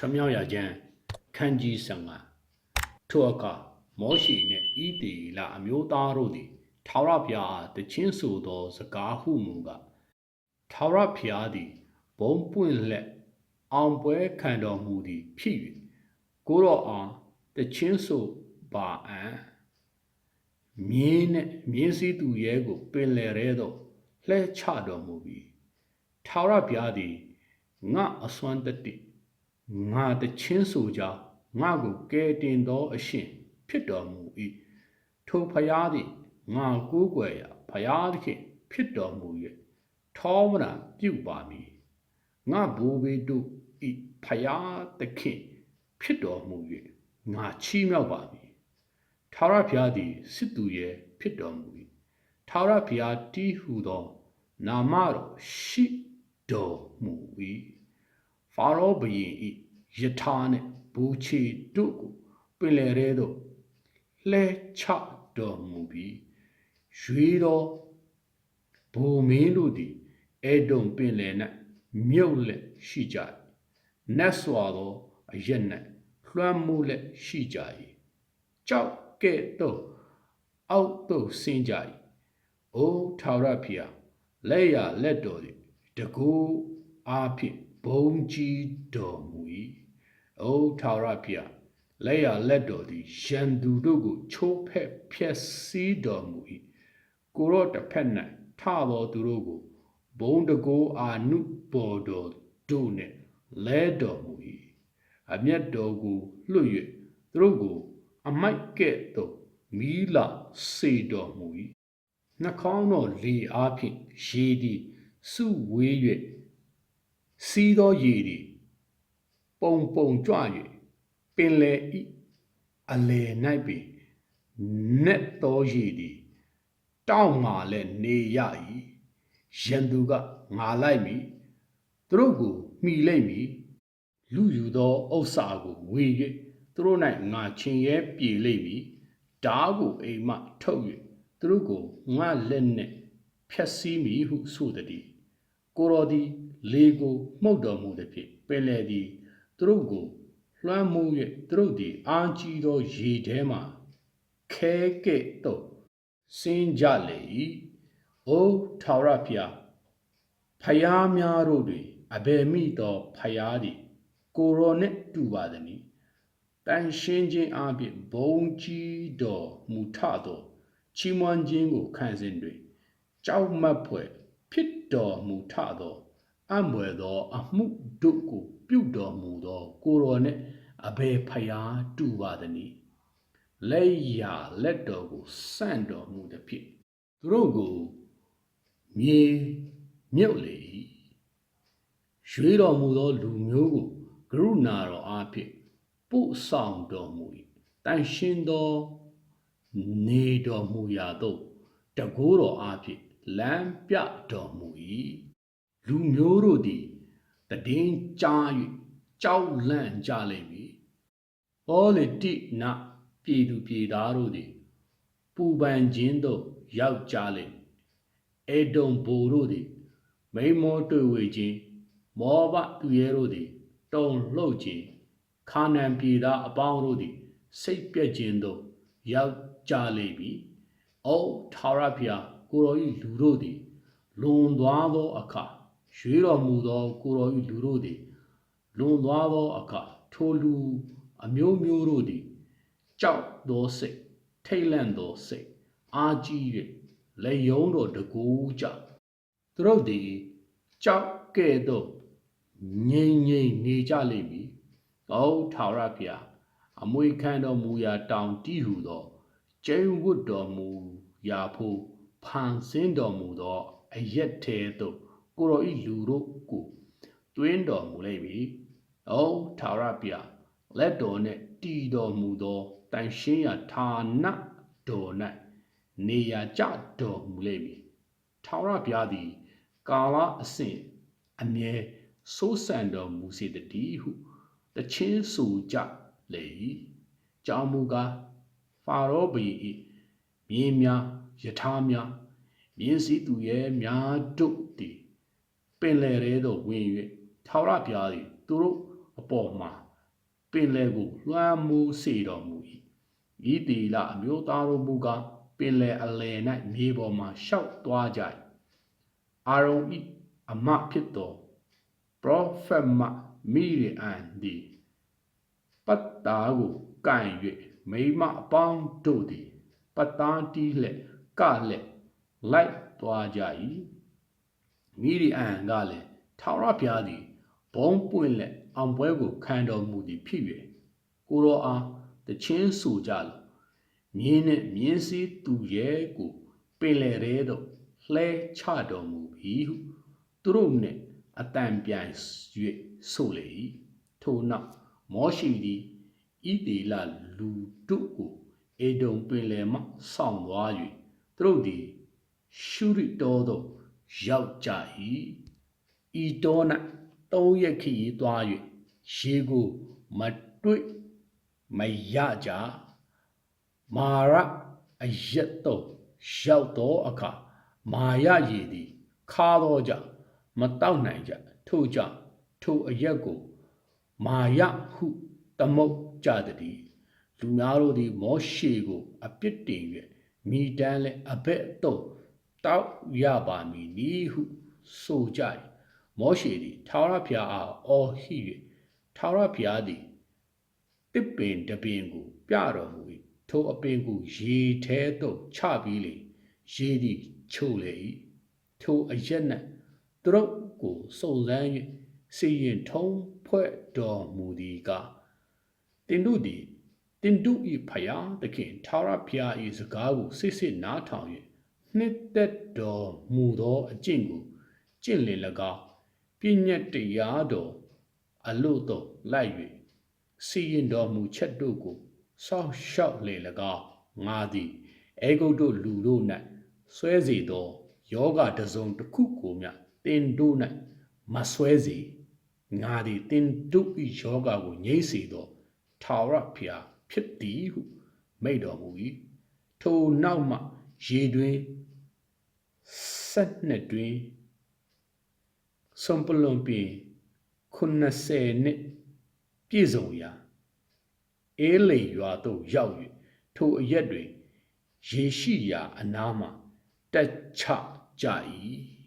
ထမြောက်ရကျမ်းခန်းကြီး15ထိုအခါမောရှိနှင့်ဤတီလာအမျိုးသားတို့သည်ထာဝရဘုရားအားတခြင်းဆိုသောစကားဟုမူကားထာဝရဘုရားသည်ဘုံပွင့်လက်အောင်ပွဲခံတော်မူသည်ဖြစ်၍ကိုရောအောင်တခြင်းဆိုပါအံ့မြင်းနှင့်မြင်းစည်းသူရဲကိုပင်လယ်ရဲသို့လှဲချတော်မူပြီးထာဝရဘုရားသည်ငါအစွမ်းတတိ ငါတခြင်းဆိုကြောင်းငါကိုကယ်တင်သောအရှင်ဖြစ်တော်မူ၏ထိုဖျားသည်ငါကိုးကွယ်ရာဖျားသခင်ဖြစ်တော်မူ၍ထောမနာပြုပါမည်ငါဘူဘေတို့ဤဖျားသခင်ဖြစ်တော်မူ၍ငါချီးမြှောက်ပါမည်ထာဝရဘုရားသည်စစ်သူရဲ့ဖြစ်တော်မူ၏ထာဝရဘုရားတီးဟူသော နာမတော်ရှိတော်မူ၏ ဖာရောဘုရင်ဤယထာနှင့်ဘူချီတို့ကိုပင်လယ်ထဲသို့လှဲချတော်မူပြီးရွေတော်ဘူမင်းတို့သည်အဲဒုံပင်လယ်၌မြုပ်လက်ရှိကြ၏နတ်စွာသောအရက်၌လွှမ်းမိုးလက်ရှိကြ၏ကြောက်ကဲ့သို့အောက်သို့ဆင်းကြ၏အိုထာဝရဖျားလက်ရလက်တော်သည်တကူအားဖြင့် ဘုံကြီးတော်မူ၏အိုထာဝရဖျားလက်ရလက်တော်သည်ရန်သူတို့ကို ချိုးဖက်ဖျက်ဆီးတော်မူ၏ကိုရော့တစ်ဖက်၌ထတော်သူတို့ကိုဘုံတကိုးအာနုပေါ်တော်တို့နှင့်လဲတော်မူ၏အမျက်တော်ကိုလွတ်၍သူတို့ကိုအမိုက်ကဲ့သို့မီးလာစေတော်မူ၏နှာခေါင်းတော်လေအားဖြင့်ရေသည်စုဝေး၍ စီးသောရေသည်ပုံပုံကြွ၍ပင်လေဤအလေ၌ပင်နက်သောရေသည်တောက်မှလည်းနေရ၏ရန်သူကငါလိုက်မည်သူတို့ကိုမှီလိုက်မည်လူယူသောဥစ္စာကိုဝေ၍သူတို့၌ငါချင်းရဲပြေလိမ့်မည်ဓာကိုအိမ်မှထုတ်၍သူတို့ကိုငါလက်နှင့်ဖြက်စီးမည်ဟုဆိုသည် ကိုရောသည် လေကိုမှုတ်တော်မူသည်ဖြင့်ပင်လေသည်သူတို့ကိုလွှမ်းမိုး၍သူတို့သည်အာကြီးသောရေထဲမှခဲကဲ့သို့ဆင်းကြလေ၏အိုထာဝရဘုရားဖယားများတို့တွင်အဘယ်မိသောဖယားသည် ကိုရောနှင့်တူပါသည်။တန်ရှင်းခြင်းအပြင်ဘုံကြီးတော်မူထသောချီးမွမ်းခြင်းကိုခံစဉ်တွင်ကြောက်မက်ဖွယ် ဖြစ်တော်မူထသောအမွယ်သောအမှုတို့ကို ပြုတော်မူသော ကိုရောနှင့်အဘယ်ဖယားတူပါသနည်းလက်ရလက်တော်ကိုစန့်တော်မူသည်ဖြစ်သူတို့ကိုမြေမြုပ်လေ၏ရွေးတော်မူသောလူမျိုးကိုကရုဏာတော်အားဖြင့်ပို့ဆောင်တော်မူ၏တန်ရှင်းသောနေတော်မူရာသို့တကိုးတော်အားဖြင့် လမ်းပြတော်မူ၏လူမျိုးတို့သည်တည်င်းကြား၍ကြောက်လန့်ကြလိမ့်မည်။ဩလေတိနပြည်သူပြည်သားတို့သည်ပူပန်ခြင်းသို့ရောက်ကြလိမ့်မည်။အေဒုံဘိုတို့သည်မိမောတွေ့ဝေခြင်းမောဘသူရဲတို့သည်တုံလှုပ်ခြင်းခါနန်ပြည်သားအပေါင်းတို့သည်စိတ်ပြက်ခြင်းသို့ရောက်ကြလိမ့်မည်။အိုထာဝရဘုရား ကိုရောဤလူတို့သည်လွန်သွားသောအခါရွေးတော်မူသောကိုရောဤလူတို့သည်လွန်သွားသောအခါထိုလူအမျိုးမျိုးတို့သည်ကြောက်သောစိတ်ထိတ်လန့်သောစိတ်အာကြီး၍လက်ယုံတော်တကူကြသူတို့သည်ကြောက်ကဲ့သို့ငြိမ်ငြိမ်နေကြလိမ့်မည်။သောထာဝရဘုရားအမွေခံတော်မူရာတောင်တည်ဟုသောကျိန်ဝတ်တော်မူရာဖို့ ဖန်ဆင်းတော်မူသောအရက်ထဲသို့ကိုရောဤလူတို့ကိုတွင်းတော်မူလိမ့်မည်။အောထာဝရဘုရားလက်တော်နှင့်တည်တော်မူသောတန်ရှင်းရာဌာနတော်၌နေရာကျတော်မူလိမ့်မည်။ထာဝရဘုရားသည် ကာလအစဉ်အမြဲစိုးစံတော်မူစေတည်းဟုတချင်းဆိုကြလေ၏ကြောင်းမူကားဖာရောဘီ၏မြင်းများ ယထာများမြင်းစည်းသူရဲ့များတို့သည်ပင်လယ်ထဲသို့ဝင်၍ထာဝရဘုရားသည်သူတို့အပေါ်မှာပင်လေကိုလွှမ်းမိုးစေတော်မူ၏ဤတီလအမျိုးသားတို့မူကားပင်လေအလယ်၌မြေပေါ်မှရှောက်သွားကြ၏အာရုံဤအမဖြစ်သောပရောဖက်မမိရိအန်သည်ပတ်တာကိုကန့်၍မိမအပေါင်းတို့သည်ပတ်သားတီးလှက လက်လိုက်သွားကြ၏မိရိအန်ကလည်းထာဝရဘုရားသည်ဘုံပွင့်လက်အောင်ပွဲကိုခံတော်မူသည်ဖြစ်၍ကိုရောအားတချင်းဆိုကြလောမြင်းနှင့်မြင်းစည်းသူရဲကိုပင်လေရဲသို့လှဲချတော်မူပြီဟုသူတို့နှင့်အတန်ပြန်၍ဆိုလေ၏ထို့နောက်မောရှိသည်ဤတေလလူတို့ကိုအေဒုံပင်လယ်မှဆောင်းသွား၍ သူတို့သည်ရှုရတော်သို့ရောက်ကြ၏ဤတော်၌သုံးရက်ခရီးသွား၍ရေကိုမတွေ့မရကြမာရအရက်တော့ရောက်သောအခါမာရရည်သည်ခါသောကြောင့်မတောက်နိုင်ကြထို့ကြောင့်ထိုအရက်ကိုမာယဟုတမုတ်ကြသည်လူများတို့သည်မောရှေကို အပြစ်တင်၍ မိတန်းလဲအဘက်တော့တောက်ရပါမည်နီဟုဆိုကြ၏မောရှေသည်ထာဝရဘုရားအားအော်ဟစ်၍ထာဝရဘုရားသည်တစ်ပင်တပင်ကို ပြတော်မူ၏ထိုအပင်ကိုရေထဲသို့ချပြီးလေရေသည်ချိုလေ၏ထိုအရက်၌သူတို့ကိုစုံစမ်း၍စီရင်ထုံးဖွဲ့တော်မူသည်ကတင်တို့သည် တင်တို့၏ဖယားသခင်ထာဝရဘုရား၏စကားကိုစစ်စစ်နားထောင်၍နှစ်သက်တော်မူသောအကျင့်ကိုကျင့်လင်၎င်းပြည့်ညတ်တရားတော်အလို့တော်လိုက်၍စီရင်တော်မူချက်တို့ကိုစောင့်ရှောက်လေ၎င်းငါသည်အေဂုတ်တို့လူတို့၌ဆွဲစေသောယောဂတစုံတစ်ခုကိုမြတင်တို့၌မဆွဲစေငါသည်တင်တို့၏ယောဂကိုငြိမ့်စေသောထာဝရဘုရား ဖြစ်သည်ဟုမိတ်တော်မူ၏ထိုနောက်မှရေတွင်ဆက်နှစ်တွင်စွန်ပလွန်ပင်90နှစ်ပြည့်စုံရာအေးလိန်ရွာသို့ရောက်၍ထိုအရက်တွင်ရေရှိရာအနားမှတက်ချကြ၏